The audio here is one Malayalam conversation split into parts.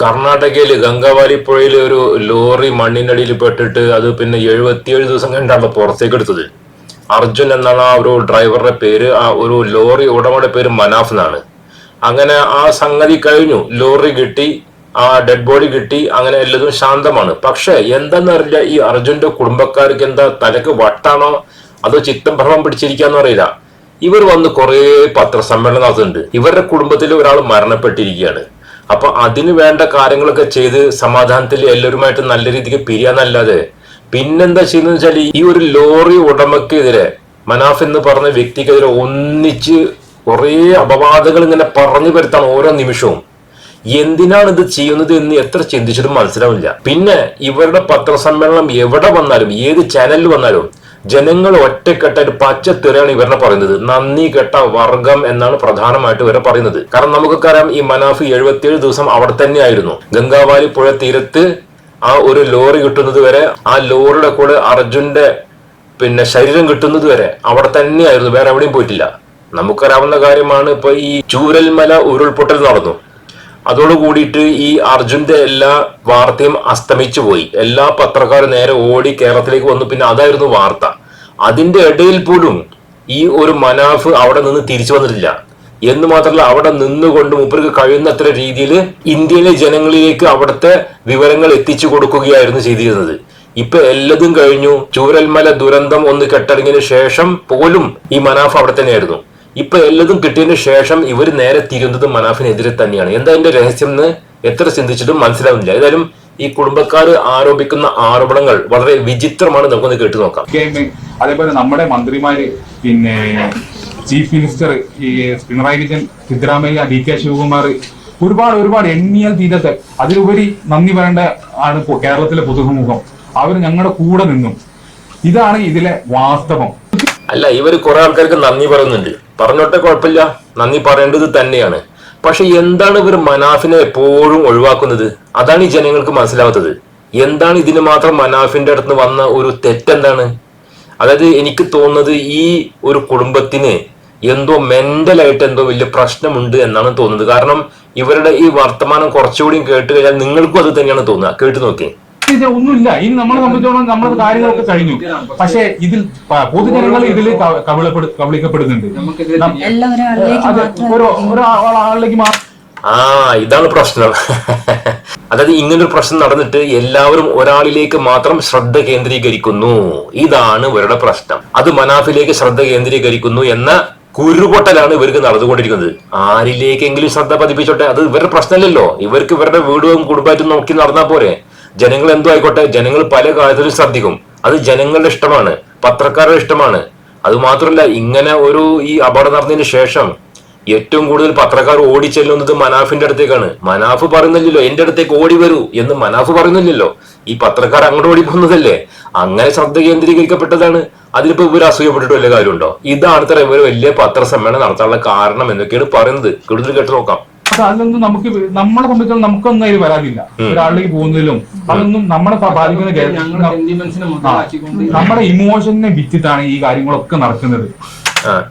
കർണാടകയിൽ ഗംഗാവാലി പുഴയിൽ ഒരു ലോറി മണ്ണിനടിയിൽ പെട്ടിട്ട് അത് പിന്നെ എഴുപത്തിയേഴ് ദിവസം കഴിഞ്ഞാണ് പുറത്തേക്ക് എടുത്തത് അർജുൻ എന്നാണ് ആ ഒരു ഡ്രൈവറുടെ പേര്. ആ ഒരു ലോറി ഉടമയുടെ പേര് മനാഫ് എന്നാണ്. അങ്ങനെ ആ സംഗതി കഴിഞ്ഞു. ലോറി കിട്ടി ആ ഡെഡ് ബോഡി കിട്ടി അങ്ങനെ എല്ലാതും ശാന്തമാണ്. പക്ഷെ എന്താണെന്നറിയില്ല ഈ അർജുന്റെ കുടുംബക്കാർക്ക് എന്താ തലക്ക് വട്ടാണോ? അതോ ചിത്തം ഭ്രമം പിടിച്ചിരിക്കാന്ന് അറിയില്ല. ഇവർ വന്ന് കുറേ പത്രസമ്മേളനം നടത്തുന്നുണ്ട്. ഇവരുടെ കുടുംബത്തിൽ ഒരാൾ മരണപ്പെട്ടിരിക്കുകയാണ്. അപ്പൊ അതിന് വേണ്ട കാര്യങ്ങളൊക്കെ ചെയ്ത് സമാധാനത്തിൽ എല്ലാവരുമായിട്ട് നല്ല രീതിക്ക് പിരിയാന്നല്ലാതെ പിന്നെന്താ ചെയ്യുന്നത് വെച്ചാൽ ഈ ഒരു ലോറി ഉടമക്കെതിരെ മനാഫ് എന്ന് പറഞ്ഞ വ്യക്തിക്കെതിരെ ഒന്നിച്ച് കുറേ അപവാദങ്ങൾ ഇങ്ങനെ പറഞ്ഞു വരുത്താണ് ഓരോ നിമിഷവും. എന്തിനാണ് ഇത് ചെയ്യുന്നത് എന്ന് എത്ര ചിന്തിച്ചിട്ടും മനസ്സിലാവില്ല. പിന്നെ ഇവരുടെ പത്രസമ്മേളനം എവിടെ വന്നാലും ഏത് ചാനലിൽ വന്നാലും ജനങ്ങൾ ഒറ്റക്കെട്ടായിട്ട് പച്ചത്തെറിയാണ് ഇവരെ പറയുന്നത്. നന്ദി കെട്ട വർഗം എന്നാണ് പ്രധാനമായിട്ട് ഇവരെ പറയുന്നത്. കാരണം നമുക്കറിയാം ഈ മനാഫ് എഴുപത്തിയേഴ് ദിവസം അവിടെ തന്നെയായിരുന്നു. ഗംഗാവാലി പുഴ തീരത്ത് ആ ഒരു ലോറി കിട്ടുന്നത് വരെ ആ ലോറിയുടെ കൂടെ അർജുന്റെ പിന്നെ ശരീരം കിട്ടുന്നത് വരെ അവിടെ തന്നെയായിരുന്നു. വേറെ എവിടെയും പോയിട്ടില്ല. നമുക്കറിയാവുന്ന കാര്യമാണ് ഇപ്പൊ ഈ ചൂരൽമല ഉരുൾപൊട്ടൽ നടന്നു. അതോട് കൂടിയിട്ട് ഈ അർജുന്റെ എല്ലാ വാർത്തയും അസ്തമിച്ചു പോയി. എല്ലാ പത്രക്കാരും നേരെ ഓടി കേരളത്തിലേക്ക് വന്നു. പിന്നെ അതായിരുന്നു വാർത്ത. അതിന്റെ ഇടയിൽ പോലും ഈ ഒരു മനാഫ് അവിടെ നിന്ന് തിരിച്ചു വന്നിട്ടില്ല. എന്ന് മാത്രമല്ല അവിടെ നിന്നുകൊണ്ട് മുപ്പർക്ക് കഴിയുന്നത്ര രീതിയിൽ ഇന്ത്യയിലെ ജനങ്ങളിലേക്ക് അവിടുത്തെ വിവരങ്ങൾ എത്തിച്ചു കൊടുക്കുകയായിരുന്നു ചെയ്തിരുന്നത്. ഇപ്പൊ എല്ലതും കഴിഞ്ഞു. ചൂരൽമല ദുരന്തം ഒന്ന് കെട്ടടങ്ങിയതിനു ശേഷം പോലും ഈ മനാഫ് അവിടെ തന്നെയായിരുന്നു. ഇപ്പൊ എല്ലതും കിട്ടിയതിനു ശേഷം ഇവർ നേരെ തിരുന്നത് മനാഫിനെതിരെ തന്നെയാണ്. എന്താ അതിന്റെ രഹസ്യം എന്ന് എത്ര ചിന്തിച്ചിട്ടും മനസ്സിലാവുന്നില്ല. ഏതായാലും ഈ കുടുംബക്കാർ ആരോപിക്കുന്ന ആരോപണങ്ങൾ വളരെ വിചിത്രമാണ് നമുക്കൊന്ന് കേട്ടു നോക്കാം. അതേപോലെ നമ്മുടെ മന്ത്രിമാര് പിന്നെ ചീഫ് മിനിസ്റ്റർ ഈ പിണറായി വിജയൻ സിദ്ധരാമയ്യ ഡി കെ ശിവകുമാർ ഒരുപാട് ഒരുപാട് എണ്ണിയാൽ തീരത്ത് അതിലുപരി നന്ദി പറയേണ്ട ആണ് കേരളത്തിലെ പുതുമുഖം അവർ ഞങ്ങളുടെ കൂടെ നിന്നും. ഇതാണ് ഇതിലെ വാസ്തവം. അല്ല ഇവർ കുറെ ആൾക്കാർക്ക് നന്ദി പറയുന്നുണ്ട്. പറഞ്ഞോട്ടെ കുഴപ്പമില്ല. നന്ദി പറയേണ്ടത് തന്നെയാണ്. പക്ഷെ എന്താണ് ഇവർ മനാഫിനെ എപ്പോഴും ഒഴിവാക്കുന്നത്? അതാണ് ഈ ജനങ്ങൾക്ക് മനസ്സിലാവാത്തത്. എന്താണ് ഇതിന് മാത്രം മനാഫിന്റെ അടുത്ത് വന്ന ഒരു തെറ്റെന്താണ്? അതായത് എനിക്ക് തോന്നുന്നത് ഈ ഒരു കുടുംബത്തിന് എന്തോ മെന്റലായിട്ട് എന്തോ വലിയ പ്രശ്നമുണ്ട് എന്നാണ് തോന്നുന്നത്. കാരണം ഇവരുടെ ഈ വർത്തമാനം കുറച്ചുകൂടി കേട്ട് കഴിഞ്ഞാൽ നിങ്ങൾക്കും അത് തന്നെയാണ് തോന്നുക. കേട്ട് നോക്കിയേ. ഇത് ഒന്നുമില്ല ഇനി നമ്മളെ സംബന്ധിച്ചോളം നമ്മുടെ കാര്യങ്ങളൊക്കെ കഴിഞ്ഞു. പക്ഷേ ഇതിൽ പൊതുജനങ്ങൾ ഇതിൽ ക- കബളിപ്പെടു കബളിക്കപ്പെടുന്നുണ്ട്. ഒരാളിലേക്ക് അത് ആ ഇതാണ് പ്രശ്നം. അതായത് ഇങ്ങനൊരു പ്രശ്നം നടന്നിട്ട് എല്ലാവരും ഒരാളിലേക്ക് മാത്രം ശ്രദ്ധ കേന്ദ്രീകരിക്കുന്നു. ഇതാണ് ഇവരുടെ പ്രശ്നം. അത് മനാഫിലേക്ക് ശ്രദ്ധ കേന്ദ്രീകരിക്കുന്നു എന്ന കുരുപൊട്ടലാണ് ഇവർക്ക് നടന്നുകൊണ്ടിരിക്കുന്നത്. ആരിലേക്കെങ്കിലും ശ്രദ്ധ പതിപ്പിച്ചോട്ടെ? അത് ഇവരുടെ പ്രശ്നമല്ലല്ലോ. ഇവർക്ക് ഇവരുടെ വീടും കുടുംബമായിട്ടും നോക്കി നടന്നാൽ പോരെ? ജനങ്ങൾ എന്തോ ആയിക്കോട്ടെ ജനങ്ങൾ പല കാര്യത്തിലും ശ്രദ്ധിക്കും. അത് ജനങ്ങളുടെ ഇഷ്ടമാണ് പത്രക്കാരുടെ ഇഷ്ടമാണ്. അത് മാത്രമല്ല ഇങ്ങനെ ഒരു ഈ അപകടം നടന്നതിന് ശേഷം ഏറ്റവും കൂടുതൽ പത്രക്കാർ ഓടി ചെല്ലുന്നത് മനാഫിന്റെ അടുത്തേക്കാണ്. മനാഫ് പറയുന്നില്ലല്ലോ എന്റെ അടുത്തേക്ക് ഓടി വരൂ എന്ന് മനാഫ് പറയുന്നില്ലല്ലോ. ഈ പത്രക്കാർ അങ്ങോട്ട് ഓടി പോകുന്നതല്ലേ? അങ്ങനെ ശ്രദ്ധ കേന്ദ്രീകരിക്കപ്പെട്ടതാണ്. അതിലിപ്പോ ഇവർ അസൂയപ്പെട്ടിട്ട് വലിയ കാര്യമുണ്ടോ? ഇതാണ് ഇത്ര ഇവർ വലിയ പത്രസമ്മേളനം നടത്താനുള്ള കാരണം എന്നൊക്കെയാണ് പറയുന്നത്. കൂടുതൽ കേട്ട് നോക്കാം. അപ്പൊ അതിലൊന്നും നമുക്ക് നമ്മളെ സംബന്ധിച്ചാൽ നമുക്കൊന്നും അതിൽ വരാനില്ല. ഒരാളിലേക്ക് പോകുന്നതിലും അതൊന്നും നമ്മളെ ബാധിക്കുന്ന നമ്മുടെ ഇമോഷനെ വിറ്റിട്ടാണ് ഈ കാര്യങ്ങളൊക്കെ നടക്കുന്നത്.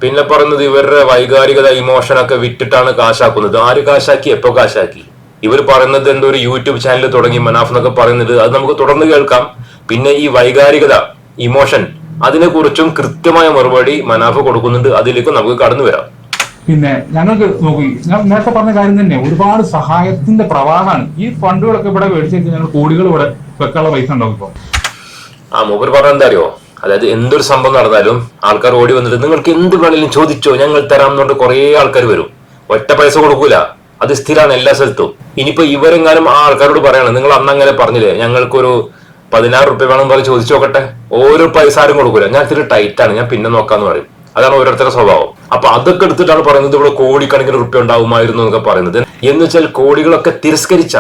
പിന്നെ പറയുന്നത് ഇവരുടെ വൈകാരികത ഇമോഷൻ ഒക്കെ വിറ്റിട്ടാണ് കാശാക്കുന്നത്. ആര് കാശാക്കി? എപ്പോ കാശാക്കി? ഇവർ പറയുന്നത് എന്തോ ഒരു യൂട്യൂബ് ചാനൽ തുടങ്ങി മനാഫ് എന്നൊക്കെ പറയുന്നത് അത് നമുക്ക് തുടർന്ന് കേൾക്കാം. പിന്നെ ഈ വൈകാരികത ഇമോഷൻ അതിനെക്കുറിച്ചും കൃത്യമായ മറുപടി മനാഫ് കൊടുക്കുന്നുണ്ട്. അതിലേക്ക് നമുക്ക് കടന്നു വരാം. പിന്നെ ഞങ്ങൾക്ക് നോക്കി ഞാൻ നേരത്തെ പറഞ്ഞ കാര്യം തന്നെ ഒരുപാട് സഹായത്തിന്റെ പ്രവാഹമാണ്. ഈ ഫണ്ടുകളൊക്കെ ഇവിടെ മേടിച്ചു ഞങ്ങൾ കോടികൾ ഇവിടെ വെക്കാനുള്ള പൈസ ഉണ്ടാവും ഇപ്പൊ. ആ മൂപ്പർ പറഞ്ഞ അറിയോ? അതായത് എന്തൊരു സംഭവം നടന്നാലും ആൾക്കാർ ഓടി വന്നിട്ട് നിങ്ങൾക്ക് എന്ത് വേണമെങ്കിലും ചോദിച്ചോ ഞങ്ങൾ തരാം എന്നുകൊണ്ട് കുറെ ആൾക്കാർ വരും. ഒറ്റ പൈസ കൊടുക്കൂല. അത് സ്ഥിരമാണ് എല്ലാ സ്ഥലത്തും. ഇനിയിപ്പോ ഇവരെങ്ങാനും ആ ആൾക്കാരോട് പറയണം നിങ്ങൾ അന്ന് അങ്ങനെ പറഞ്ഞില്ലേ ഞങ്ങൾക്കൊരു പതിനാറ് റുപ്യ വേണം പറഞ്ഞ് ചോദിച്ചു നോക്കട്ടെ. ഓരോ പൈസ ആരും കൊടുക്കൂല. ഞാൻ ഇത്തിരി ടൈറ്റാണ് ഞാൻ പിന്നെ നോക്കാന്ന് പറയും. അതാണ് ഓരോരുത്തരുടെ സ്വഭാവം. അപ്പൊ അതൊക്കെ എടുത്തിട്ടാണ് പറയുന്നത് ഇവിടെ കോടിക്കണക്കിന് റുപ്യ ഉണ്ടാവുമായിരുന്നു എന്നൊക്കെ പറയുന്നത്. എന്ന് വെച്ചാൽ കോടികളൊക്കെ തിരസ്കരിച്ച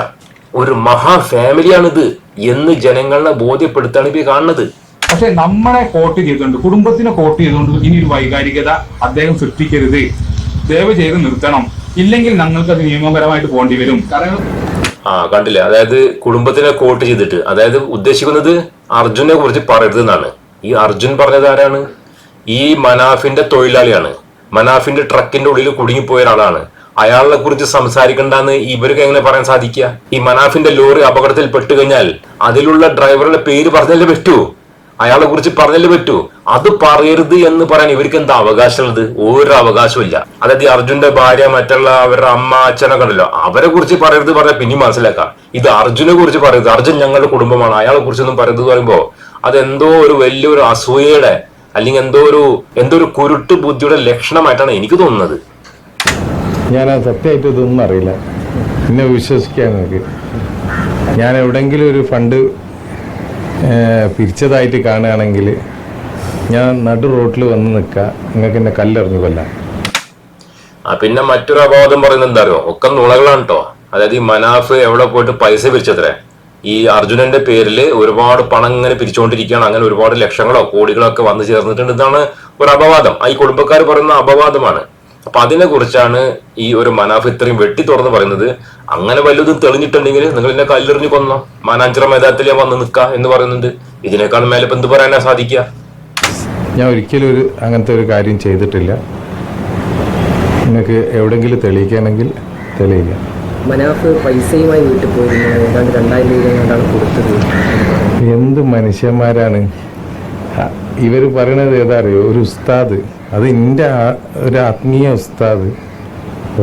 ഒരു മഹാ ഫാമിലിയാണിത് എന്ന് ജനങ്ങളെ ബോധ്യപ്പെടുത്താണ് ഇപ്പൊ കാണുന്നത്. പക്ഷെ നമ്മളെ കോട്ട് ചെയ്തുകൊണ്ട് കുടുംബത്തിനെ കോട്ട് ചെയ്തുകൊണ്ട് ഇനി ഒരു വൈകാരികത അദ്ദേഹം സൃഷ്ടിക്കരുത്. ദയവ് ചെയ്ത് നിർത്തണം. ഇല്ലെങ്കിൽ ഞങ്ങൾക്ക് അത് നിയമപരമായിട്ട് പോകേണ്ടി വരും. കാരണം ആ കണ്ടില്ല? അതായത് കുടുംബത്തിനെ കോട്ട് ചെയ്തിട്ട് അതായത് ഉദ്ദേശിക്കുന്നത് അർജുനെ കുറിച്ച് പറയരുത് എന്നാണ് ഈ അർജുൻ പറഞ്ഞത് ആരാണ്? ഈ മനാഫിന്റെ തൊഴിലാളിയാണ്. മനാഫിന്റെ ട്രക്കിന്റെ ഉള്ളിൽ കുടുങ്ങിപ്പോയ ഒരാളാണ്. അയാളെ കുറിച്ച് സംസാരിക്കണ്ടെന്ന് ഇവർക്ക് എങ്ങനെ പറയാൻ സാധിക്കുക? ഈ മനാഫിന്റെ ലോറി അപകടത്തിൽ പെട്ടു കഴിഞ്ഞാൽ അതിലുള്ള ഡ്രൈവറുടെ പേര് പറഞ്ഞല്ലേ പറ്റൂ? അയാളെ കുറിച്ച് പറഞ്ഞല്ലേ പറ്റൂ? അത് പറയരുത് എന്ന് പറയാൻ ഇവർക്ക് എന്താ അവകാശമുള്ളത്? ഒരു അവകാശവും ഇല്ല. അതായത് അർജുന്റെ ഭാര്യ മറ്റുള്ള അവരുടെ അമ്മ അച്ഛനൊക്കെ ഉണ്ടല്ലോ. അവരെ കുറിച്ച് പറയരുത് പറഞ്ഞാൽ പിന്നെയും മനസ്സിലാക്കാം. ഇത് അർജുനെ കുറിച്ച് പറയരുത്. അർജുൻ ഞങ്ങളുടെ കുടുംബമാണ്. അയാളെ കുറിച്ചൊന്നും പറയരുത് പറയുമ്പോ അതെന്തോ ഒരു വലിയൊരു അസൂയയുടെ അല്ലെങ്കിൽ എന്തോ ഒരു എന്തോ ഒരു കുരുട്ട് ബുദ്ധിയുടെ ലക്ഷണമായിട്ടാണ് എനിക്ക് തോന്നുന്നത്. ഞാൻ ആ സത്യമായിട്ട് ഇതൊന്നും അറിയില്ല. എന്നെ വിശ്വസിക്കാൻ ഞാൻ എവിടെങ്കിലും ഒരു ഫണ്ട് പിരിച്ചതായിട്ട് കാണുകയാണെങ്കിൽ ഞാൻ നടു റോട്ടിൽ വന്ന് നിൽക്കുക. നിങ്ങൾക്ക് എന്നെ കല്ലെറിഞ്ഞു കൊല്ലാൻ. ആ പിന്നെ മറ്റൊരു അപവാദം പറയുന്നത് എന്താ അറിയോ? ഒക്കെ നുളകളാണ് കേട്ടോ അതായത് ഈ മനാഫ് എവിടെ പോയിട്ട് പൈസ പിരിച്ചത്രേ? ഈ അർജുനന്റെ പേരിൽ ഒരുപാട് പണം ഇങ്ങനെ പിരിച്ചുകൊണ്ടിരിക്കുകയാണ് അങ്ങനെ ഒരുപാട് ലക്ഷങ്ങളോ കോടികളോ ഒക്കെ വന്നു ചേർന്നിട്ടുണ്ട് ഇതാണ് ഒരു അപവാദം. ഈ കുടുംബക്കാർ പറയുന്ന അപവാദമാണ്. അപ്പൊ അതിനെ കുറിച്ചാണ് ഈ ഒരു മനാഫ് ഇത്രയും വെട്ടി തുറന്ന് പറയുന്നത്. അങ്ങനെ വല്ലതും തെളിഞ്ഞിട്ടുണ്ടെങ്കിൽ നിങ്ങൾ എന്നെ കല്ലെറിഞ്ഞു കൊന്നോ? മാനാഞ്ചിറ മേധാത്തിൽ ഞാൻ വന്ന് നിൽക്ക എന്ന് പറയുന്നുണ്ട്. ഇതിനേക്കാൾ മേലെ എന്ത് പറയാനാ സാധിക്കുക? ഞാൻ ഒരിക്കലും ഒരു അങ്ങനത്തെ ഒരു കാര്യം ചെയ്തിട്ടില്ല. നിങ്ങൾക്ക് എവിടെങ്കിലും തെളിയിക്കണമെങ്കിൽ തെളിയിക്കാം മനാഫ് പൈസയുമായി വീട്ടിൽ പോയിരുന്നു. ഏതാണ്ട് രണ്ടായിരം രൂപ കൊണ്ടാണ് കൊടുത്തത്. എന്ത് മനുഷ്യന്മാരാണ്? ഇവർ പറയണത് ഏതാ അറിയോ ഒരു ഉസ്താദ്. അത് എന്റെ ഒരു ആത്മീയ ഉസ്താദ്.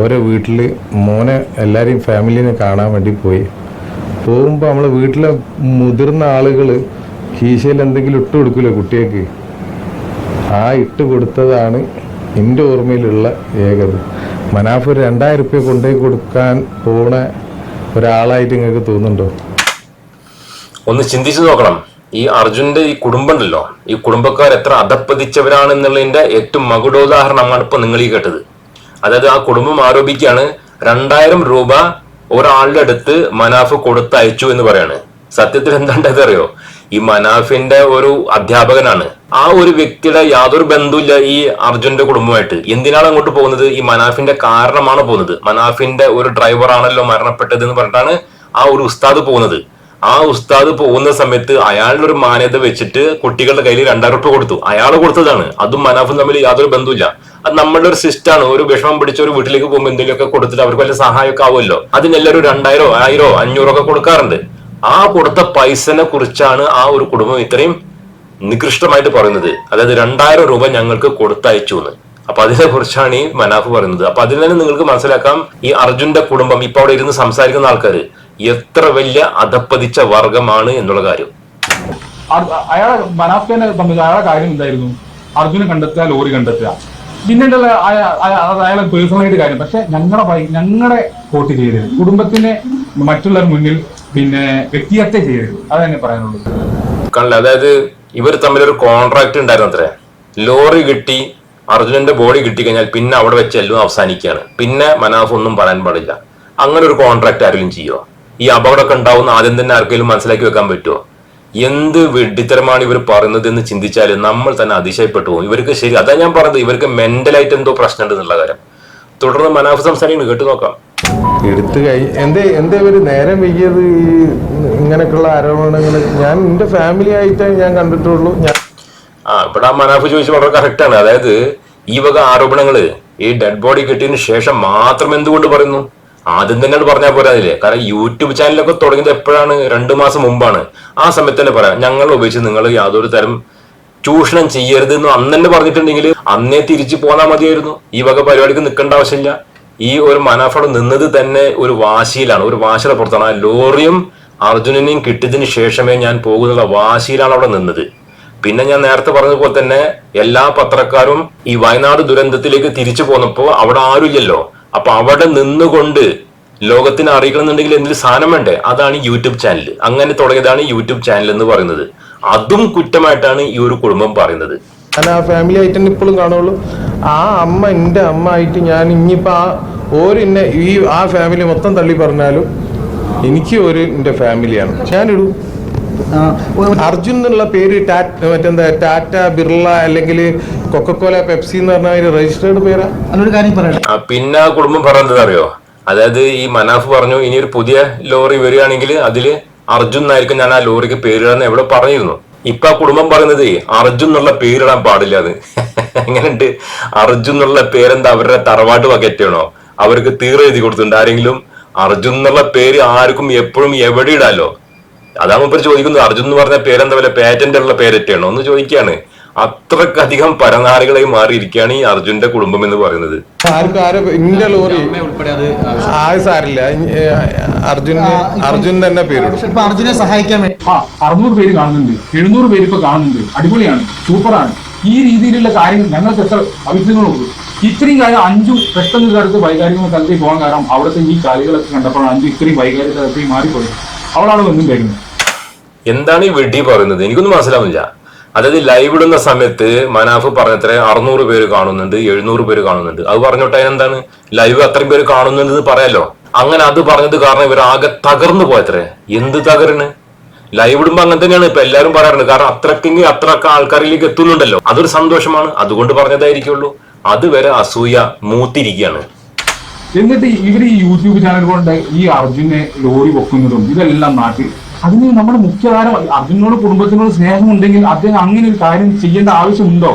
ഓരോ വീട്ടിൽ മോനെ എല്ലാവരെയും ഫാമിലിനെ കാണാൻ വേണ്ടി പോയി. പോകുമ്പോൾ നമ്മളെ വീട്ടിലെ മുതിർന്ന ആളുകൾ കീശയിൽ എന്തെങ്കിലും ഇട്ട് കൊടുക്കില്ല കുട്ടികൾക്ക് ആ ഇട്ട് കൊടുത്തതാണ് എന്റെ ഓർമ്മയിലുള്ള ഏകത്. മനാഫ് ഒരു രണ്ടായിരം റുപ്യ കൊണ്ടുപോയി കൊടുക്കാൻ പോണ ഒരാളായിട്ട് നിങ്ങൾക്ക് തോന്നുന്നുണ്ടോ? ഒന്ന് ചിന്തിച്ചു നോക്കണം. ഈ അർജുന്റെ ഈ കുടുംബം ഉണ്ടല്ലോ ഈ കുടുംബക്കാർ എത്ര അധപ്പതിച്ചവരാണെന്നുള്ളതിന്റെ ഏറ്റവും മകുടോദാഹരണമാണ് ഇപ്പൊ നിങ്ങൾ ഈ കേട്ടത്. അതായത് ആ കുടുംബം ആരോപിക്കുകയാണ് രണ്ടായിരം രൂപ ഒരാളുടെ അടുത്ത് മനാഫ് കൊടുത്തയച്ചു എന്ന് പറയാണ്. സത്യത്തിൽ എന്താണ്ടത് അറിയോ? ഈ മനാഫിന്റെ ഒരു അധ്യാപകനാണ്. ആ ഒരു വ്യക്തിയുടെ യാതൊരു ബന്ധുവില്ല ഈ അർജുന്റെ കുടുംബമായിട്ട് എന്തിനാണ് അങ്ങോട്ട് പോകുന്നത്? ഈ മനാഫിന്റെ കാരണമാണ് പോകുന്നത്. മനാഫിന്റെ ഒരു ഡ്രൈവർ ആണല്ലോ മരണപ്പെട്ടത് എന്ന് പറഞ്ഞിട്ടാണ് ആ ഒരു ഉസ്താദ് പോകുന്നത്. ആ ഉസ്താദ് പോകുന്ന സമയത്ത് അയാളുടെ ഒരു മാന്യത വെച്ചിട്ട് കുട്ടികളുടെ കയ്യിൽ രണ്ടായിരം റുപ്യ കൊടുത്തു. അയാൾ കൊടുത്തതാണ്. അതും മനാഫും തമ്മിൽ യാതൊരു ബന്ധവുമില്ല. അത് നമ്മളുടെ ഒരു സിസ്റ്റാണ്. ഒരു വിഷമം പിടിച്ച ഒരു വീട്ടിലേക്ക് പോകുമ്പോൾ എന്തെങ്കിലുമൊക്കെ കൊടുത്തിട്ട് അവർക്ക് വല്ല സഹായമൊക്കെ ആവുമല്ലോ. അതിനെല്ലാവരും രണ്ടായിരോ ആയിരോ അഞ്ഞൂറോ ഒക്കെ കൊടുക്കാറുണ്ട്. ആ കൊടുത്ത പൈസനെ കുറിച്ചാണ് ആ ഒരു കുടുംബം ഇത്രയും നികൃഷ്ടമായിട്ട് പറയുന്നത്. അതായത് രണ്ടായിരം രൂപ ഞങ്ങൾക്ക് കൊടുത്തയച്ചു എന്ന് അപ്പൊ അതിനെ കുറിച്ചാണ് ഈ മനാഫ് പറയുന്നത്. അപ്പൊ അതിൽ തന്നെ നിങ്ങൾക്ക് മനസ്സിലാക്കാം ഈ അർജുന്റെ കുടുംബം ഇപ്പൊ അവിടെ ഇരുന്ന് സംസാരിക്കുന്ന ആൾക്കാർ എത്ര വലിയ അധപ്പതിച്ച വർഗമാണ് എന്നുള്ള കാര്യം. അയാളെ മനാഫിനെ തമ്മിൽ അയാളെ കാര്യം എന്തായിരുന്നു? അർജുനെ കണ്ടെത്തുക ലോറി കണ്ടെത്തുക. പിന്നീട് അയാളെ പേഴ്സണലായിട്ട് കാര്യം. പക്ഷെ ഞങ്ങളുടെ ഞങ്ങളുടെ കോട്ട് ചെയ്തത് കുടുംബത്തിനെ മറ്റുള്ളവർ മുന്നിൽ പിന്നെ വ്യക്തിഹത്യ ചെയ്യരുത്. അതന്നെ പറയാനുള്ളത്. കണ്ടില്ല അതായത് ഇവർ തമ്മിൽ ഒരു കോൺട്രാക്ട് ഉണ്ടായിരുന്നു അത്രേ. ലോറി കിട്ടി അർജുനന്റെ ബോഡി കിട്ടിക്കഴിഞ്ഞാൽ പിന്നെ അവിടെ വെച്ച് എല്ലാം അവസാനിക്കുകയാണ് പിന്നെ മനാഫ് ഒന്നും പറയാൻ പാടില്ല. അങ്ങനെ ഒരു കോൺട്രാക്ട് ആരെങ്കിലും ചെയ്യുമോ ഈ അപകടമൊക്കെ ഉണ്ടാവുന്ന ആദ്യം തന്നെ ആർക്കെങ്കിലും മനസ്സിലാക്കി വെക്കാൻ പറ്റുമോ എന്ത് വെഡിത്തരമാണ് ഇവർ പറയുന്നത് എന്ന് ചിന്തിച്ചാൽ നമ്മൾ തന്നെ അതിശയപ്പെട്ടു പോകും. ഇവർക്ക് ശരി അതാ ഞാൻ പറഞ്ഞത്. ഇവർക്ക് മെന്റലായിട്ട് എന്തോ പ്രശ്നമുണ്ടെന്നുള്ള കാര്യം. തുടർന്ന് മനാഫ് സംസാരിക്കുന്നു. കേട്ടു നോക്കാം. എടുത്തു കഴിഞ്ഞ് എന്തേ എന്തേ ഒരു നേരം വൈകിയത് ഈ ഇങ്ങനെയൊക്കെയുള്ള ആരോപണങ്ങൾ ഞാൻ എന്റെ ഫാമിലി ആയിട്ടേ ഞാൻ കണ്ടിട്ടുള്ളൂ. ഞാൻ ആ ഇവിടെ മനാഫ് ചോദിച്ചു വളരെ കറക്റ്റ് ആണ്. അതായത് ഈ വക ആരോപണങ്ങൾ ഈ ഡെഡ് ബോഡി കിട്ടിയതിന് ശേഷം മാത്രം എന്തുകൊണ്ട് പറയുന്നു? ആദ്യം തന്നെ പറഞ്ഞാൽ പോരാതില്ലേ കാരണം യൂട്യൂബ് ചാനലൊക്കെ തുടങ്ങിയത് എപ്പോഴാണ്? രണ്ടു മാസം മുമ്പാണ്. ആ സമയത്ത് തന്നെ പറയാം. ഞങ്ങൾ ഉപയോഗിച്ച് നിങ്ങൾ യാതൊരു തരം ചൂഷണം ചെയ്യരുത് എന്ന് അന്നെ പറഞ്ഞിട്ടുണ്ടെങ്കിൽ അന്നേ തിരിച്ചു പോന്നാൽ മതിയായിരുന്നു. ഈ വക പരിപാടിക്ക് നിൽക്കേണ്ട ആവശ്യമില്ല. ഈ ഒരു മനോഫടം നിന്നത് തന്നെ ഒരു വാശിയിലാണ് ഒരു വാശിയുടെ പുറത്താണ്. ആ ലോറിയും അർജുനനെയും കിട്ടിയതിന് ശേഷമേ ഞാൻ പോകുന്നുള്ള വാശിയിലാണ് അവിടെ നിന്നത്. പിന്നെ ഞാൻ നേരത്തെ പറഞ്ഞതുപോലെ തന്നെ എല്ലാ പത്രക്കാരും ഈ വയനാട് ദുരന്തത്തിലേക്ക് തിരിച്ചു പോന്നപ്പോ അവിടെ ആരുമില്ലല്ലോ. അപ്പൊ അവിടെ നിന്നുകൊണ്ട് ലോകത്തിന് അറിയിക്കണമെന്നുണ്ടെങ്കിൽ എന്തൊരു സാധനം വേണ്ടേ? അതാണ് യൂട്യൂബ് ചാനൽ അങ്ങനെ തുടങ്ങിയതാണ് യൂട്യൂബ് ചാനൽ എന്ന് പറയുന്നത്. അതും കുറ്റമായിട്ടാണ് ഈ ഒരു കുടുംബം പറയുന്നത്. ഞാൻ ആ ഫാമിലി ആയിട്ട് ഇപ്പോഴും കാണുള്ളൂ. ആ അമ്മ എന്റെ അമ്മ ആയിട്ട് ഞാൻ ഇനിയിപ്പോൾ ആ ഒരു എന്നെ ഈ ആ ഫാമിലി മൊത്തം തള്ളി പറഞ്ഞാലും എനിക്ക് ഒരു എന്റെ ഫാമിലിയാണ് ഞാനിടൂ. അർജുൻ എന്നുള്ള പേര് ടാറ്റ മറ്റെന്താ ടാറ്റ ബിർള അല്ലെങ്കിൽ കൊക്കക്കോല പെപ്സി എന്ന് പറഞ്ഞ രജിസ്റ്റേർഡ് പേരാ. അതിനൊരു കാര്യം പറയാം പിന്നെ ആ കുടുംബം പറഞ്ഞത് അറിയോ? അതായത് ഈ മനാഫ് പറഞ്ഞു ഇനി ഒരു പുതിയ ലോറി വരികയാണെങ്കിൽ അതിൽ അർജുൻ എന്നായിരിക്കും ഞാൻ ആ ലോറിക്ക് പേരിടാന്ന് എവിടെ പറഞ്ഞിരുന്നു? ഇപ്പൊ ആ കുടുംബം പറയുന്നത് അർജുൻ എന്നുള്ള പേരിടാൻ പാടില്ല അത്. എങ്ങനെയുണ്ട്? അർജുൻ എന്നുള്ള പേരെന്താ? അവരുടെ തറവാട്ട് വകറ്റാണോ അവർക്ക് തീർ എഴുതി കൊടുത്തിട്ടുണ്ട്. ആരെങ്കിലും? അർജുൻ എന്നുള്ള പേര് ആർക്കും എപ്പോഴും എവിടെ ഇടാലോ? അതാണ് ഇപ്പൊ ചോദിക്കുന്നത് അർജുൻ എന്ന് പറഞ്ഞ പേരെന്താ? പോലെ പേറ്റന്റ് ഉള്ള പേരറ്റാണോ എന്ന് ചോദിക്കുകയാണ്. അത്രക്കധികം പരനാറികളായി മാറിയിരിക്കുകയാണ് ഈ അർജുന്റെ കുടുംബം എന്ന് പറയുന്നത്. ലോറി അത് സാരില്ല. അർജുന് അർജുൻ തന്നെ പേര് അർജുനെ സഹായിക്കാൻ വേണ്ടി. ആ അറുന്നൂറ് പേര് കാണുന്നുണ്ട്. എഴുന്നൂറ് പേര് ഇപ്പൊ കാണുന്നുണ്ട്. അടിപൊളിയാണ്. സൂപ്പറാണ്. ഈ രീതിയിലുള്ള കാര്യങ്ങൾ ഞങ്ങൾക്ക് എത്ര അഭിപ്രായങ്ങളുള്ളൂ ഇത്രയും കാര്യം അഞ്ചു പെട്ടെന്ന് തരത്ത് വൈകാരിക തലത്തിൽ പോകാൻ കാരണം അവിടുത്തെ ഈ കളികളൊക്കെ കണ്ടപ്പോൾ അഞ്ചു ഇത്രയും വൈകാരിക തലത്തിൽ മാറിപ്പോയത്. അവളാണ് ഒന്നും വരുന്നത് എന്താണ് ഈ വെടി പറയുന്നത്? എനിക്കൊന്നും മനസ്സിലാവുന്നില്ല. അതായത് ലൈവ് ഇടുന്ന സമയത്ത് മനാഫ് പറഞ്ഞത്ര അറുന്നൂറ് പേര് കാണുന്നുണ്ട് എഴുന്നൂറ് പേര് കാണുന്നുണ്ട്. അത് പറഞ്ഞോട്ടെ എന്താണ് ലൈവ് അത്രയും പേര് കാണുന്നുണ്ട് പറയാലോ? അങ്ങനെ അത് പറഞ്ഞത് കാരണം ഇവർ ആകെ തകർന്നു പോയത്രേ. എന്ത് തകരണ് ലൈവ് ഇടുമ്പോ അങ്ങനെ തന്നെയാണ്. ഇപ്പൊ എല്ലാവരും പറയാറുണ്ട്. കാരണം അത്രക്കെങ്കിൽ അത്ര ആൾക്കാരിലേക്ക് എത്തുന്നുണ്ടല്ലോ. അതൊരു സന്തോഷമാണ്. അതുകൊണ്ട് പറഞ്ഞതായിരിക്കുള്ളൂ. അതുവരെ അസൂയ മൂത്തിരിക്കുകയാണ്. എന്നിട്ട് ഇവർ ഈ യൂട്യൂബ് ചാനൽ കൊണ്ട് ഈ അർജുനെ ലോറി വെക്കുന്നതും ഇതെല്ലാം നാട്ടിൽ അതിന് നമ്മുടെ മുഖ്യധാരം അർജുനോട് കുടുംബത്തിനോട് സ്നേഹമുണ്ടെങ്കിൽ അദ്ദേഹം അങ്ങനെ ഒരു കാര്യം ചെയ്യേണ്ട ആവശ്യമുണ്ടോ?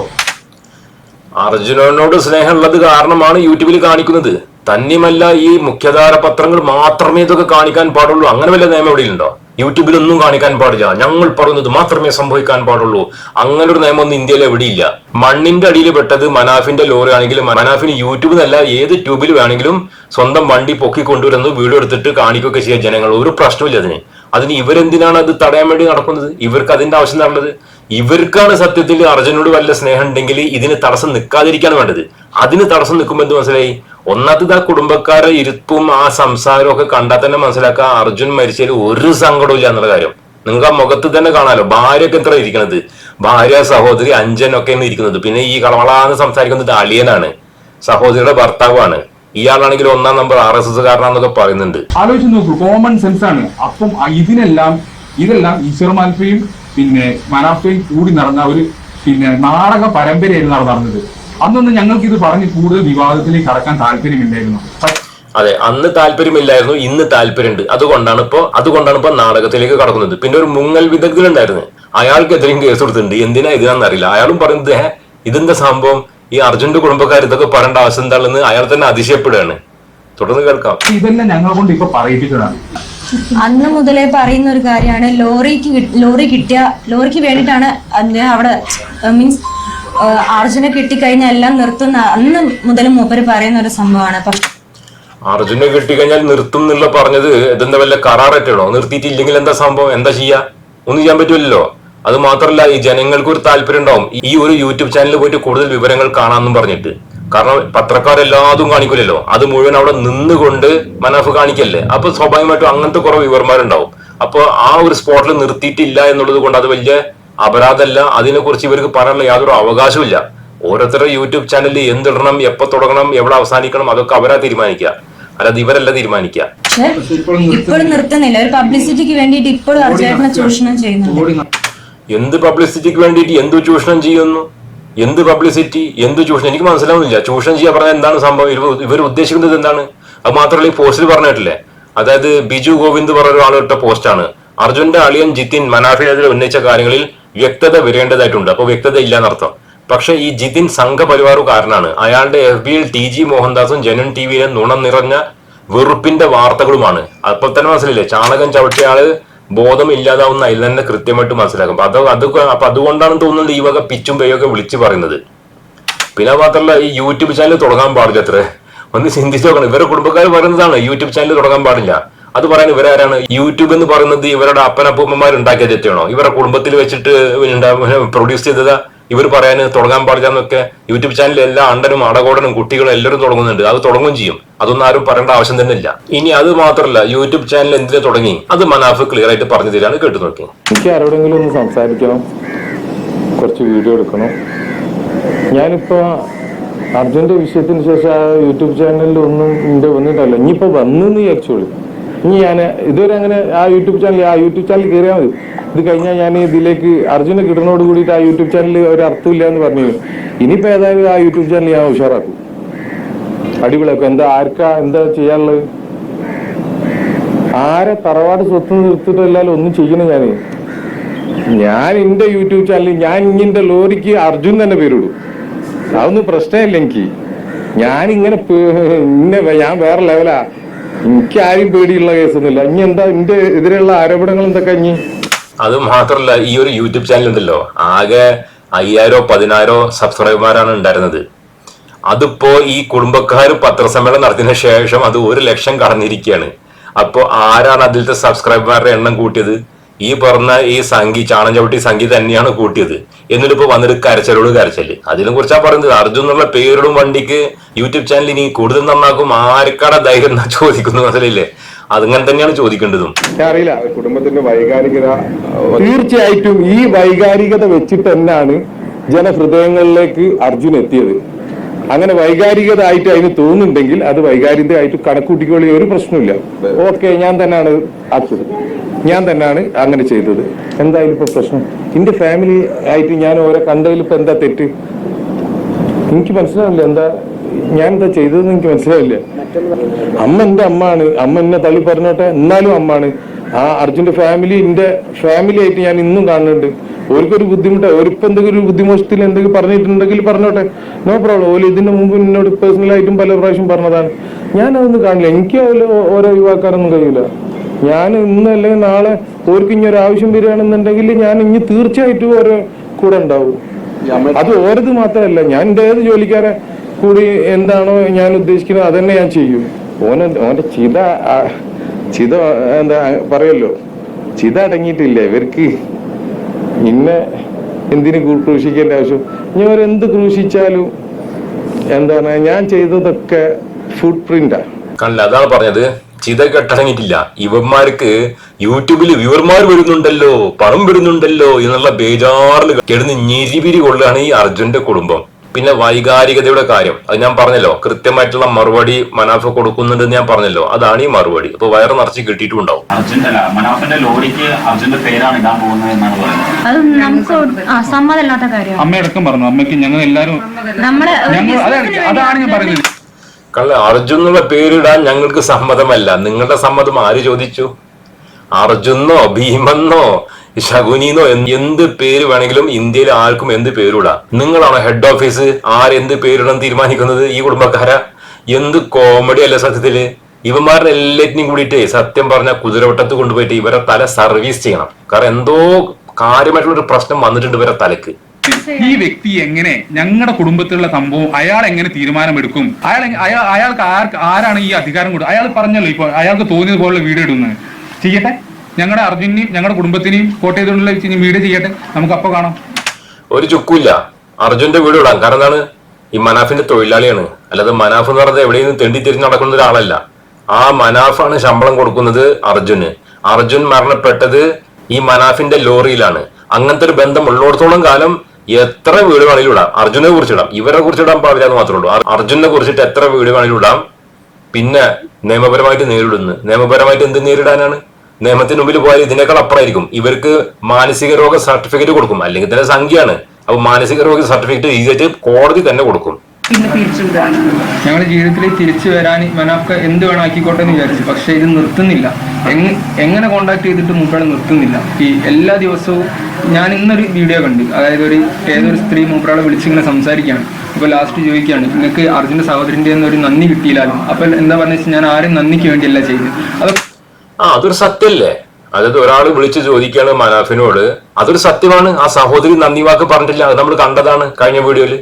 അർജുനനോട് സ്നേഹമുള്ളത് കാരണമാണ് യൂട്യൂബിൽ കാണിക്കുന്നത്. തന്നെയുമല്ല ഈ മുഖ്യധാര പത്രങ്ങൾ മാത്രമേ ഇതൊക്കെ കാണിക്കാൻ പാടുള്ളൂ. അങ്ങനെ വല്ല നിയമം ഇവിടെ ഉണ്ടോ യൂട്യൂബിൽ ഒന്നും കാണിക്കാൻ പാടില്ല. ഞങ്ങൾ പറയുന്നത് മാത്രമേ സംഭവിക്കാൻ പാടുള്ളൂ. അങ്ങനെ ഒരു നിയമം ഇന്ത്യയിൽ എവിടെയില്ല. മണ്ണിന്റെ അടിയിൽ പെട്ടത് മനാഫിന്റെ ലോറി ആണെങ്കിലും മനാഫിന് യൂട്യൂബിൽ നിന്നല്ല ഏത് ട്യൂബിൽ വേണമെങ്കിലും സ്വന്തം വണ്ടി പൊക്കി കൊണ്ടുവരുന്നത് വീഡിയോ എടുത്തിട്ട് കാണിക്കുകയൊക്കെ ചെയ്യാൻ ജനങ്ങൾ. ഒരു പ്രശ്നമില്ല അതിന്. അതിന് ഇവരെന്തിനാണ് അത് തടയാൻ വേണ്ടി നടക്കുന്നത്? ഇവർക്ക് അതിന്റെ ആവശ്യം ഉള്ളത് ഇവർക്കാണ് സത്യത്തിൽ അർജുനോട് വല്ല സ്നേഹം ഉണ്ടെങ്കിൽ ഇതിന് തടസ്സം നിൽക്കാതിരിക്കാണ് വേണ്ടത്. അതിന് തടസ്സം നിൽക്കുമ്പോൾ എന്ത് മനസ്സിലായി? ഒന്നാമത്തത് ആ കുടുംബക്കാരെ ഇരുപ്പും ആ സംസാരവും ഒക്കെ കണ്ടാൽ തന്നെ മനസ്സിലാക്കാം അർജുൻ മരിച്ചതിൽ ഒരു സങ്കടവും ഇല്ല എന്നുള്ള കാര്യം. നിങ്ങൾക്ക് ആ മുഖത്ത് തന്നെ കാണാലോ ഭാര്യയൊക്കെ എത്ര ഇരിക്കണത്? ഭാര്യ സഹോദരി അഞ്ചനൊക്കെ ഇരിക്കുന്നത്. പിന്നെ ഈ കളവളാന്ന് സംസാരിക്കുന്നത് അളിയനാണ്. സഹോദരിയുടെ ഭർത്താവാണ് ഇയാളാണെങ്കിൽ ഒന്നാം നമ്പർ ആർ എസ് എസ് കാരനാന്നൊക്കെ പറയുന്നുണ്ട്. ആലോചിച്ച് നോക്കൂ കോമൺ സെൻസ് ആണ്. അപ്പം ഇതിനെല്ലാം ഇതെല്ലാം ഈശ്വർ മാൽഫയും പിന്നെ മനാഫയും കൂടി നടന്ന ഒരു പിന്നെ നാടക പരമ്പരയായിരുന്നു അവിടെ നടന്നത്. അന്നൊന്നും ഞങ്ങൾക്ക് ഇത് പറഞ്ഞ് കൂടുതൽ വിവാദത്തിലേക്ക് കടക്കാൻ താല്പര്യമില്ലായിരുന്നു. അതെ അന്ന് താല്പര്യമില്ലായിരുന്നു ഇന്ന് താല്പര്യമുണ്ട്. അതുകൊണ്ടാണ് ഇപ്പോ അതുകൊണ്ടാണ് ഇപ്പൊ നാടകത്തിലേക്ക് കടക്കുന്നത്. പിന്നെ ഒരു മുങ്ങൽ വിദഗ്ധനുണ്ടായിരുന്നു. അയാൾക്കെതിരെയും കേസ് കൊടുത്തിട്ടുണ്ട്. എന്തിനാ ഇതിനാന്ന് അറിയില്ല അയാളും പറയുന്നത് ഇതിന്റെ ഇതെന്താ സംഭവം? ഈ അർജുന്റെ കുടുംബക്കാർ ഇതൊക്കെ പറയേണ്ട ആവശ്യം എന്താണെന്ന് അയാൾ തന്നെ അതിശയപ്പെടുകയാണ്. തുടർന്ന് കേൾക്കാം. ഇതെല്ലാം ഞങ്ങളെ കൊണ്ട് ഇപ്പൊ പറയിപ്പിച്ചതാണ്. അന്ന് മുതലേ പറയുന്ന ഒരു കാര്യമാണ് ലോറിക്ക് ലോറി കിട്ടിയ ലോറിക്ക് വേണ്ടിയിട്ടാണ് അന്ന് അവിടെ മീൻസ് അർജുനെ കിട്ടിക്കഴിഞ്ഞാൽ എല്ലാം നിർത്തുന്ന അന്ന് മുതൽ മൂപ്പര് പറയുന്ന ഒരു സംഭവമാണ്. പക്ഷെ അർജുനെ കിട്ടിക്കഴിഞ്ഞാൽ നിർത്തും എന്നുള്ള പറഞ്ഞത് ഇതെന്താ വല്ല കരാററ്റാണോ നിർത്തിയിട്ടില്ലെങ്കിൽ എന്താ സംഭവം? എന്താ ചെയ്യാ? ഒന്നും ചെയ്യാൻ പറ്റില്ലല്ലോ. അത് മാത്രമല്ല ഈ ജനങ്ങൾക്ക് ഒരു താല്പര്യം ഉണ്ടാവും. ഈ ഒരു യൂട്യൂബ് ചാനലിൽ പോയിട്ട് കൂടുതൽ വിവരങ്ങൾ കാണാമെന്നും പറഞ്ഞിട്ട്. കാരണം പത്രക്കാരെല്ലാതും കാണിക്കില്ലല്ലോ അത് മുഴുവൻ അവിടെ നിന്നുകൊണ്ട് മനാഫ് കാണിക്കല്ലേ. അപ്പൊ സ്വാഭാവികമായിട്ടും അങ്ങനത്തെ കുറെ വിവർമാരുണ്ടാവും അപ്പൊ ആ ഒരു സ്പോട്ടിൽ നിർത്തിയിട്ടില്ല എന്നുള്ളത് കൊണ്ട് അത് വലിയ അപരാധമല്ല. അതിനെക്കുറിച്ച് ഇവർക്ക് പറയാനുള്ള യാതൊരു അവകാശവും ഓരോരുത്തരുടെ യൂട്യൂബ് ചാനലിൽ എന്തിടണം എപ്പോ തുടങ്ങണം എവിടെ അവസാനിക്കണം അതൊക്കെ അവരാ തീരുമാനിക്കുക. അല്ലാതെ ഇവരല്ല തീരുമാനിക്കുക. ഇപ്പോഴും നിർത്തുന്നില്ല. ഒരു പബ്ലിസിറ്റിക്ക് വേണ്ടിയിട്ട് ഇപ്പോഴും അർജുനെ ചൂഷണം ചെയ്യുന്നുണ്ട്. എന്ത് പബ്ലിസിറ്റിക്ക് വേണ്ടിയിട്ട് എന്ത് ചൂഷണം ചെയ്യുന്നു? എന്ത് പബ്ലിസിറ്റി എന്ത് ചൂഷണം? എനിക്ക് മനസ്സിലാവുന്നില്ല. ചൂഷണം ചെയ്യാൻ പറഞ്ഞാൽ എന്താണ് സംഭവം? ഇവർ ഉദ്ദേശിക്കുന്നത് എന്താണ്? അത് മാത്രമല്ല ഈ പോസ്റ്റിൽ പറഞ്ഞിട്ടില്ലേ? അതായത് ബിജു ഗോവിന്ദ് പറഞ്ഞ ഒരാളിട്ട പോസ്റ്റാണ് അർജുന്റെ അളിയൻ ജിതിൻ മനാഫിനെതിരെ ഉന്നയിച്ച കാര്യങ്ങളിൽ വ്യക്തത വരേണ്ടതായിട്ടുണ്ട്. അപ്പോൾ വ്യക്തത ഇല്ല എന്നർത്ഥം പക്ഷെ ഈ ജിതിൻ സംഘപരിവാറുകാരനാണ്. അയാളുടെ എഫ് ബിയിൽ ടി ജി മോഹൻദാസും ജനൻ ടി വിയിലെ നുണ നിറഞ്ഞ വെറുപ്പിന്റെ വാർത്തകളുമാണ്. അപ്പോൾ തന്നെ മനസ്സിലില്ലേ ചാണകം ചവിട്ടിയ ആൾ ബോധം ഇല്ലാതാവുന്ന അതിൽ തന്നെ കൃത്യമായിട്ട് മനസ്സിലാക്കും. അപ്പൊ അത് അത് അപ്പൊ അതുകൊണ്ടാണ് തോന്നുന്നത് ഈ വക പിച്ചും പേയൊക്കെ വിളിച്ചു പറയുന്നത്. പിന്നെ മാത്രമല്ല ഈ യൂട്യൂബ് ചാനൽ തുടങ്ങാൻ പാടില്ല അത്രേ. ഒന്ന് ചിന്തിച്ചു നോക്കണം. ഇവരുടെ കുടുംബക്കാർ പറയുന്നതാണ് യൂട്യൂബ് ചാനൽ തുടങ്ങാൻ പാടില്ല. അത് പറയാൻ ഇവരാരാണ്? യൂട്യൂബ് എന്ന് പറയുന്നത് ഇവരുടെ അപ്പനപ്പൂമ്മമാർ ഉണ്ടാക്കിയ തെറ്റാണോ ഇവരുടെ കുടുംബത്തിൽ വെച്ചിട്ട് പ്രൊഡ്യൂസ് ചെയ്തതാ? ഇവർ പറയാൻ തുടങ്ങാൻ പാടില്ല എന്നൊക്കെ യൂട്യൂബ് ചാനലിൽ എല്ലാ അണ്ടനും അടകോടനും കുട്ടികളും എല്ലാവരും തുടങ്ങുന്നുണ്ട്. അത് തുടങ്ങും ചെയ്യും. അതൊന്നും ആരും പറയേണ്ട ആവശ്യം തന്നെ ഇല്ല ഇനി അത് മാത്രമല്ല യൂട്യൂബ് ചാനൽ എന്തിനു തുടങ്ങി? അത് മനാഫ് ക്ലിയർ ആയിട്ട് പറഞ്ഞു തരാണ് കേട്ടു നോക്കി. എനിക്ക് ആരോടെങ്കിലും ഒന്ന് സംസാരിക്കണം. കുറച്ച് വീഡിയോ എടുക്കണം. ഞാനിപ്പോ അർജുന്റെ വിഷയത്തിന് ശേഷം യൂട്യൂബ് ചാനലിൽ ഒന്നും ഇന്ത്യ വന്നിട്ടല്ല. ഇനിയിപ്പോ വന്നു വിചാരിച്ചോളൂ. ഇനി ഞാൻ ഇതുവരെ അങ്ങനെ ആ യൂട്യൂബ് ചാനൽ ആ യൂട്യൂബ് ചാനൽ കയറിയാൽ മതി. ഇത് കഴിഞ്ഞാൽ ഞാൻ ഇതിലേക്ക് അർജുനെ കിട്ടുന്നതോട് കൂടിയിട്ട് ആ യൂട്യൂബ് ചാനൽ ഒരു അർത്ഥമില്ല എന്ന് പറഞ്ഞു ഇനിയിപ്പോൾ ഏതായാലും ആ യൂട്യൂബ് ചാനൽ ഞാൻ ഉഷാറാക്കും. അടിപൊളിയാക്കും. എന്താ ആർക്കാ എന്താ ചെയ്യാനുള്ളത്? ആരെ തറവാട് സ്വത്ത് നിർത്തിയിട്ടല്ലാലും ഒന്നും ചെയ്യണം ഞാൻ ഞാൻ എന്റെ യൂട്യൂബ് ചാനലിൽ ഞാൻ ഇങ്ങനെ ലോറിക്ക് അർജുൻ തന്നെ പേരിടും. അതൊന്നും പ്രശ്നമില്ല എനിക്ക്. ഞാൻ ഇങ്ങനെ ഞാൻ വേറെ ലെവലാ എനിക്ക് ആരും പേടിയുള്ള കേസൊന്നുമില്ല. ഇനി എന്താ എന്റെ എതിരെയുള്ള ആരോപണങ്ങൾ എന്തൊക്കെ ഇനി? അത് മാത്രല്ല ഈ ഒരു യൂട്യൂബ് ചാനൽ ഉണ്ടല്ലോ. ആകെ അയ്യായിരോ പതിനായിരോ സബ്സ്ക്രൈബർമാരാണ് ഉണ്ടായിരുന്നത്. അതിപ്പോ ഈ കുടുംബക്കാർ പത്രസമ്മേളനം നടത്തിയതിനു ശേഷം അത് ഒരു ലക്ഷം കടന്നിരിക്കുകയാണ്. അപ്പോ ആരാണ് അതിലത്തെ സബ്സ്ക്രൈബർമാരുടെ എണ്ണം കൂട്ടിയത്? ഈ പറഞ്ഞ ഈ സംഗീ ചാണം ചവിട്ടി തന്നെയാണ് കൂട്ടിയത്. എന്നിട്ട് ഇപ്പൊ വന്നിട്ട് കരച്ചലോട് കരച്ചൽ. അതിനെ കുറിച്ചാ പറയുന്നത്. അർജുൻ എന്നുള്ള പേരിടും വണ്ടിക്ക് യൂട്യൂബ് ചാനൽ ഇനി കൂടുതൽ നന്നാക്കും. ആർക്കാടെ ധൈര്യം എന്നാ ചോദിക്കുന്നു മനസ്സിലില്ലേ അതങ്ങനെ തന്നെയാണ് ചോദിക്കേണ്ടതും. അറിയില്ല കുടുംബത്തിന്റെ വൈകാരികത തീർച്ചയായിട്ടും ഈ വൈകാരികത വെച്ചിട്ട് തന്നെയാണ് ജനഹൃദയങ്ങളിലേക്ക് അർജുൻ എത്തിയത്. അങ്ങനെ വൈകാരികത ആയിട്ട് അതിന് തോന്നുന്നുണ്ടെങ്കിൽ അത് വൈകാരികതയായിട്ട് കണക്കൂട്ടിക്കൊള്ളി ഒരു പ്രശ്നമില്ല ഓക്കെ ഞാൻ തന്നെയാണ് ആക്കിയത് ഞാൻ തന്നെയാണ് അങ്ങനെ ചെയ്തത്. എന്തായാലും ഇപ്പൊ പ്രശ്നം? എന്റെ ഫാമിലി ആയിട്ട് ഞാൻ ഓരോ കണ്ടതിൽ ഇപ്പൊ എന്താ തെറ്റ്? എനിക്ക് മനസ്സിലാവില്ല. എന്താ ഞാൻ എന്താ ചെയ്തതെന്ന് എനിക്ക് മനസ്സിലാവില്ല. അമ്മ എന്റെ അമ്മാണ്. അമ്മ എന്നെ തള്ളി പറഞ്ഞോട്ടെ. എന്നാലും അമ്മാണ്. ആ അർജുന്റെ ഫാമിലി എന്റെ ഫാമിലി ആയിട്ട് ഞാൻ ഇന്നും കാണുന്നുണ്ട്. ഓർക്കൊരു ബുദ്ധിമുട്ട് ഓരിപ്പോ എന്തെങ്കിലും ഒരു ബുദ്ധിമുട്ടിൽ എന്തെങ്കിലും പറഞ്ഞിട്ടുണ്ടെങ്കിൽ പറഞ്ഞോട്ടെ. നോ പ്രോബ്ലം ഓൽ ഇതിന്റെ മുമ്പ് എന്നോട് പേഴ്സണലായിട്ടും പല പ്രാവശ്യം പറഞ്ഞതാണ്. ഞാൻ അതൊന്നും കാണില്ല. എനിക്ക് അതിൽ ഓരോ യുവാക്കാരൊന്നും കഴിയില്ല. ഞാൻ ഇന്ന് അല്ലെങ്കിൽ നാളെ ഓർക്ക് ഇനി ഒരു ആവശ്യം വരികയാണെന്നുണ്ടെങ്കിൽ ഞാൻ ഇനി തീർച്ചയായിട്ടും ഓരോ കൂടെ ഉണ്ടാവും. അത് ഓരത് മാത്രമല്ല ഞാൻ എന്റെ ഏത് ജോലിക്കാരെ കൂടി എന്താണോ ഞാൻ ഉദ്ദേശിക്കുന്നത് അതന്നെ ഞാൻ ചെയ്യും. ഓന ഓന്റെ ചിത ചിത എന്താ പറയല്ലോ ചിത അടങ്ങിയിട്ടില്ല. ഇവർക്ക് ഇന്നെ എന്തിന് ക്രൂ- ക്രൂശിക്കേണ്ട ആവശ്യം? ഞാൻ എന്ത് ക്രൂശിച്ചാലും എന്താണ് ഞാൻ ചെയ്തതൊക്കെ ഫുട് പ്രിന്റാ കണ്ടില്ല അതാണ് പറഞ്ഞത്. ചിത കെട്ടടങ്ങിയിട്ടില്ല. ഇവന്മാർക്ക് യൂട്യൂബിൽ വ്യൂവർമാർ വരുന്നുണ്ടല്ലോ പണം വരുന്നുണ്ടല്ലോ എന്നുള്ള ബേജാറിൽ കിടന്ന് ഞെരിപിരി കൊള്ളുകയാണ് ഈ അർജുന്റെ കുടുംബം. പിന്നെ വൈകാരികതയുടെ കാര്യം. അത് ഞാൻ പറഞ്ഞല്ലോ. കൃത്യമായിട്ടുള്ള മറുപടി മനാഫ് കൊടുക്കുന്നുണ്ടെന്ന് ഞാൻ പറഞ്ഞല്ലോ. അതാണ് ഈ മറുപടി. അപ്പൊ വയറ് നിറച്ച് കിട്ടിയിട്ടുണ്ടാവും. മനാഫിന്റെ ലോറിക്ക് അർജുന്റെ പേരാണ് ഇടാൻ പോകുന്നത് എന്നാണ് പറയുന്നത്. അത് നമുക്ക് സമ്മതമില്ലാത്ത അമ്മയടക്കം പറഞ്ഞു. അമ്മയ്ക്ക് ഞങ്ങൾ എല്ലാരും നമ്മളെ അതാണ് അതാണ് ഞാൻ പറയുന്നത്. കള്ള അർജുൻ എന്നുള്ള പേരിടാൻ ഞങ്ങൾക്ക് സമ്മതമല്ല. നിങ്ങളുടെ സമ്മതം ആര് ചോദിച്ചു? അർജുനോ ഭീമെന്നോ ശകുനിന്നോ എന്ത് പേര് വേണമെങ്കിലും ഇന്ത്യയിൽ ആർക്കും എന്ത് പേരിടാം. നിങ്ങളാണോ ഹെഡ് ഓഫീസ് ആരെന്ത് പേരിടാൻ തീരുമാനിക്കുന്നത്? ഈ കുടുംബക്കാര. എന്ത് കോമഡി അല്ല സത്യത്തിൽ? ഇവന്മാരുടെ എല്ലാറ്റിനും കൂടിയിട്ട് സത്യം പറഞ്ഞ കുതിരവട്ടത്ത് കൊണ്ടുപോയിട്ട് ഇവരെ തല സർവീസ് ചെയ്യണം. കാരണം എന്തോ കാര്യമായിട്ടുള്ള ഒരു പ്രശ്നം വന്നിട്ടുണ്ട് ഇവരെ തലക്ക് ഈ വ്യക്തി എങ്ങനെ ഞങ്ങളുടെ കുടുംബത്തിലുള്ള സംഭവം അയാൾ എങ്ങനെ തീരുമാനമെടുക്കും? അയാൾ അയാൾ അയാൾക്ക് ആർക്ക് ആരാണ് ഈ അധികാരം കൊടുക്കുക അയാൾ പറഞ്ഞല്ലോ ഇപ്പൊ അയാൾക്ക് തോന്നിയത് പോലുള്ള വീഡിയോ ഇടുന്നത് ചെയ്യട്ടെ? ഞങ്ങളുടെ അർജുനെയും ഞങ്ങളുടെ കുടുംബത്തിനെയും കോട്ട് ചെയ്തുകൊണ്ടുള്ള വീഡിയോ ചെയ്യട്ടെ. നമുക്ക് അപ്പൊ കാണാം. ഒരു ചുക്കുമില്ല. അർജുന്റെ വീട് വിടാം. കാരണം എന്താണ്? ഈ മനാഫിന്റെ തൊഴിലാളിയാണ്. അല്ലാതെ മനാഫ് എന്ന് പറഞ്ഞത് എവിടെയും തെണ്ടി തിരിഞ്ഞ് നടക്കുന്ന ഒരാളല്ല. ആ മനാഫാണ് ശമ്പളം കൊടുക്കുന്നത് അർജുന്. അർജുൻ മരണപ്പെട്ടത് ഈ മനാഫിന്റെ ലോറിയിലാണ്. അങ്ങനത്തെ ഒരു ബന്ധം ഉള്ളിടത്തോളം കാലം എത്ര വീട് വേണമെങ്കിലും ഇടാം. അർജുനെ കുറിച്ച് ഇടാം. ഇവരെ കുറിച്ച് ഇടാൻ പാടില്ല എന്ന് മാത്രമേ ഉള്ളൂ. അർ- അർജുനെ കുറിച്ചിട്ട് എത്ര വീട് വേണമെങ്കിലും ഇടാം. പിന്നെ നിയമപരമായിട്ട് നേരിടുന്നു. നിയമപരമായിട്ട് എന്ത് നേരിടാനാണ്? നിയമത്തിന് മുമ്പിൽ പോയാൽ ഇതിനേക്കാൾ അപ്പുറമായിരിക്കും. ഇവർക്ക് മാനസിക രോഗ സർട്ടിഫിക്കറ്റ് കൊടുക്കും. അല്ലെങ്കിൽ തന്നെ സംഖ്യയാണ്. അപ്പൊ മാനസിക രോഗ സർട്ടിഫിക്കറ്റ് ഈസിയായിട്ട് കോടതി തന്നെ കൊടുക്കും. ഞങ്ങളുടെ ജീവിതത്തിൽ തിരിച്ചു വരാൻ മനാഫ്ക എന്ത് വേണം ആക്കിക്കോട്ടെ എന്ന് വിചാരിച്ചു. പക്ഷെ ഇത് നിർത്തുന്നില്ല. എങ്ങനെ കോണ്ടാക്ട് ചെയ്തിട്ട് മൂപ്പഴ നിർത്തുന്നില്ല. ഈ എല്ലാ ദിവസവും ഞാൻ ഇന്നൊരു വീഡിയോ കണ്ടു. അതായത് ഒരു ഏതൊരു സ്ത്രീ മൂപ്പരാളെ വിളിച്ചിങ്ങനെ സംസാരിക്കുകയാണ്. അപ്പോൾ ലാസ്റ്റ് ചോദിക്കുകയാണ് നിങ്ങൾക്ക് അർജുന്റെ സഹോദരന്റെ ഒരു നന്ദി കിട്ടിയില്ലാലും അപ്പോൾ എന്താ പറഞ്ഞാൽ വെച്ചാൽ ഞാൻ ആരും നന്ദിക്ക് വേണ്ടിയല്ല ചെയ്തത്. അത് ആ അതൊരു സത്യല്ലേ? അതായത് ഒരാൾ വിളിച്ച് ചോദിക്കുകയാണ് മനാഫിനോട്. അതൊരു സത്യമാണ്. ആ സഹോദരി നന്ദി വാക്ക് പറഞ്ഞിട്ടില്ല. അത് നമ്മൾ കണ്ടതാണ് കഴിഞ്ഞ വീഡിയോയിൽ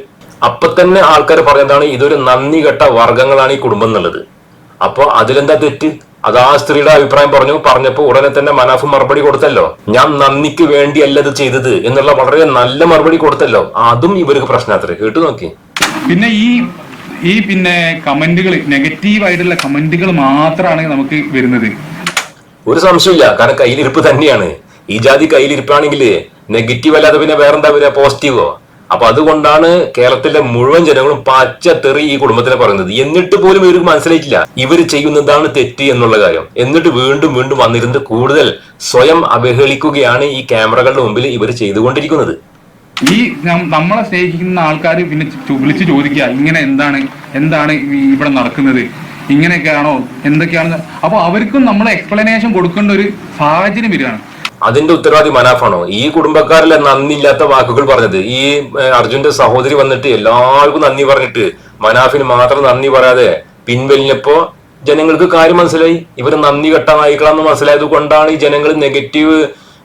അപ്പൊ തന്നെ ആൾക്കാർ പറയുന്നതാണ് ഇതൊരു നന്ദി കെട്ട വർഗങ്ങളാണ് ഈ കുടുംബം എന്നുള്ളത്. അപ്പൊ അതിലെന്താ തെറ്റ്? അത് ആ സ്ത്രീയുടെ അഭിപ്രായം പറഞ്ഞു. പറഞ്ഞപ്പോ ഉടനെ തന്നെ മനാഫ് മറുപടി കൊടുത്തല്ലോ. ഞാൻ നന്ദിക്ക് വേണ്ടിയല്ല ഇത് ചെയ്തത് എന്നുള്ള വളരെ നല്ല മറുപടി കൊടുത്തല്ലോ. അതും ഇവർക്ക് പ്രശ്നമാത്രേ കേട്ടു നോക്കി. പിന്നെ ഈ ഈ പിന്നെ കമന്റുകൾ നെഗറ്റീവ് ആയിട്ടുള്ള കമന്റുകൾ മാത്രമാണ് നമുക്ക് വരുന്നത്. ഒരു സംശയമില്ല കാരണം കയ്യിലിരിപ്പ് തന്നെയാണ്. ഈ ജാതി കയ്യിലിരിപ്പാണെങ്കിൽ നെഗറ്റീവ് അല്ലാതെ പിന്നെ വേറെന്താ വരിക? പോസിറ്റീവോ അപ്പൊ അതുകൊണ്ടാണ് കേരളത്തിലെ മുഴുവൻ ജനങ്ങളും പച്ച തെറി ഈ കുടുംബത്തിനെ പറയുന്നത്. എന്നിട്ട് പോലും ഇവർക്ക് മനസ്സിലായിട്ടില്ല. ഇവർ ചെയ്യുന്നതാണ് തെറ്റ് എന്നുള്ള കാര്യം. എന്നിട്ട് വീണ്ടും വീണ്ടും വന്നിരുന്ന് കൂടുതൽ സ്വയം അവഹേളിക്കുകയാണ് ഈ ക്യാമറകളുടെ മുമ്പിൽ ഇവർ ചെയ്തുകൊണ്ടിരിക്കുന്നത്. ഈ നമ്മളെ സ്നേഹിക്കുന്ന ആൾക്കാർ പിന്നെ വിളിച്ചു ചോദിക്കുക ഇങ്ങനെ എന്താണ് എന്താണ് ഇവിടെ നടക്കുന്നത്? ഇങ്ങനെയൊക്കെയാണോ? എന്തൊക്കെയാണ് അപ്പൊ അവർക്കും നമ്മൾ എക്സ്പ്ലനേഷൻ കൊടുക്കേണ്ട ഒരു സാഹചര്യം വരികയാണ്. അതിന്റെ ഉത്തരവാദി മനാഫാണോ? ഈ കുടുംബക്കാരിലെ നന്ദിയില്ലാത്ത വാക്കുകൾ പറഞ്ഞത്. ഈ അർജുന്റെ സഹോദരി വന്നിട്ട് എല്ലാവർക്കും നന്ദി പറഞ്ഞിട്ട് മനാഫിന് മാത്രം നന്ദി പറയാതെ പിൻവലിഞ്ഞപ്പോ ജനങ്ങൾക്ക് കാര്യം മനസ്സിലായി. ഇവർ നന്ദി കെട്ട നായിക്കളാന്ന് മനസ്സിലായത് കൊണ്ടാണ് ഈ ജനങ്ങൾ നെഗറ്റീവ്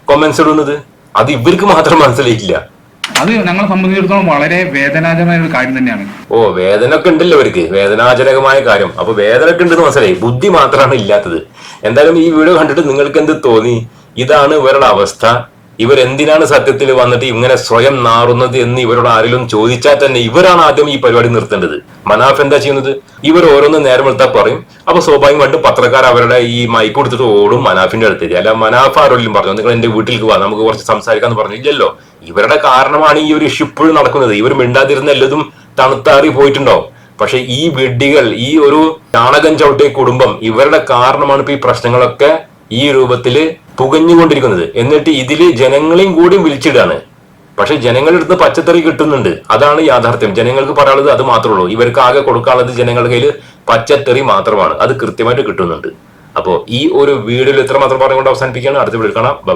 കൊമന്റ്സ് ഇടുന്നത്. അത് ഇവർക്ക് മാത്രം മനസ്സിലായിട്ടില്ല. അത് ഞങ്ങളെ സംബന്ധിച്ചിടത്തോളം വളരെ വേദനാജനമായ ഒരു കാര്യം തന്നെയാണ്. ഓ വേദന ഒക്കെ ഉണ്ടല്ലോ അവർക്ക് വേദനാജനകമായ കാര്യം. അപ്പൊ വേദന ഒക്കെ ഉണ്ടെന്ന് മനസ്സിലായി. ബുദ്ധി മാത്രമാണ് ഇല്ലാത്തത്. എന്തായാലും ഈ വീഡിയോ കണ്ടിട്ട് നിങ്ങൾക്ക് എന്ത് തോന്നി? ഇതാണ് ഇവരുടെ അവസ്ഥ. ഇവരെന്തിനാണ് സത്യത്തിൽ വന്നിട്ട് ഇങ്ങനെ സ്വയം നാറുന്നത് എന്ന് ഇവരോട് ആരെങ്കിലും ചോദിച്ചാൽ തന്നെ ഇവരാണ് ആദ്യം ഈ പരിപാടി നിർത്തേണ്ടത്. മനാഫ് എന്താ ചെയ്യുന്നത്? ഇവർ ഓരോന്ന് നേരം എടുത്താൽ പറയും. അപ്പൊ സ്വാഭാവികമായിട്ട് പത്രക്കാർ അവരുടെ ഈ മൈക്ക് കൊടുത്തിട്ട് ഓടും മനാഫിന്റെ അടുത്തേക്ക്. അല്ല മനാഫ് ആരോടും പറഞ്ഞു? നിങ്ങൾ എന്റെ വീട്ടിലേക്ക് വാ നമുക്ക് കുറച്ച് സംസാരിക്കാന്ന് പറഞ്ഞു ഇല്ലല്ലോ ഇവരുടെ കാരണമാണ് ഈ ഒരു ഇഷ്യൂ ഇപ്പോഴും നടക്കുന്നത്. ഇവർ മിണ്ടാതിരുന്ന എല്ലതും തണുത്താറി പോയിട്ടുണ്ടാവും. പക്ഷെ ഈ വെഡികൾ ഈ ഒരു ചാണകം ചവിട്ടിയ കുടുംബം ഇവരുടെ കാരണമാണ് ഇപ്പൊ ഈ പ്രശ്നങ്ങളൊക്കെ ഈ രൂപത്തിൽ പുകഞ്ഞുകൊണ്ടിരിക്കുന്നത്. എന്നിട്ട് ഇതിൽ ജനങ്ങളെയും കൂടി വിളിച്ചിടാണ്. പക്ഷെ ജനങ്ങളുടെ അടുത്ത് പച്ചത്തറി കിട്ടുന്നുണ്ട്. അതാണ് യാഥാർത്ഥ്യം. ജനങ്ങൾക്ക് പറയാനുള്ളത് അത് മാത്രമേ ഉള്ളൂ. ഇവർക്ക് ആകെ കൊടുക്കാനുള്ളത് ജനങ്ങളുടെ കയ്യിൽ പച്ചത്തറി മാത്രമാണ്. അത് കൃത്യമായിട്ട് കിട്ടുന്നുണ്ട്. അപ്പോൾ ഈ ഒരു വീഡിയോയിൽ ഇത്ര മാത്രം പറഞ്ഞുകൊണ്ട് അവസാനിപ്പിക്കുകയാണ്. അടുത്ത വീഡിയോ കാണാം. ബൈ.